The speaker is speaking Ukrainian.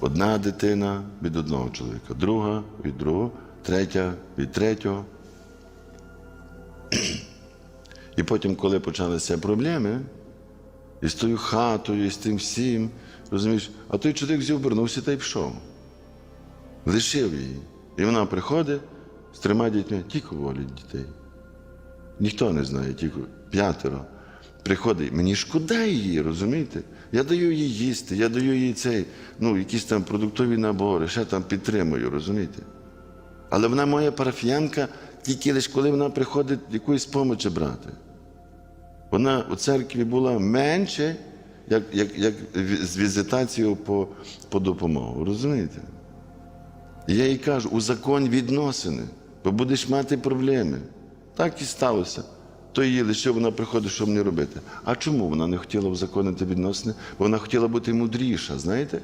Одна дитина від одного чоловіка, друга від другого, третя від третього. І потім, коли почалися проблеми, і з тою хатою, і з тим всім, розумієш, а той чоловік взяв, та й пішов. Лишив її. І вона приходить з трьома дітьми, тільки волять дітей. Ніхто не знає, тільки п'ятеро. Приходить, мені шкода її, розумієте? Я даю їй їсти, я даю їй цей, ну, якісь там продуктові набори, ще там підтримую, розумієте? Але вона моя парафіянка тільки лише коли вона приходить якоїсь помочі брати. Вона у церкві була менше, як, як, як з візитацією по, по допомогу. Розумієте? Я їй кажу, у закон відносини, бо будеш мати проблеми. Так і сталося. То її лише вона приходить, що мені робити. А чому вона не хотіла узаконити відносини? Вона хотіла бути мудріша, знаєте?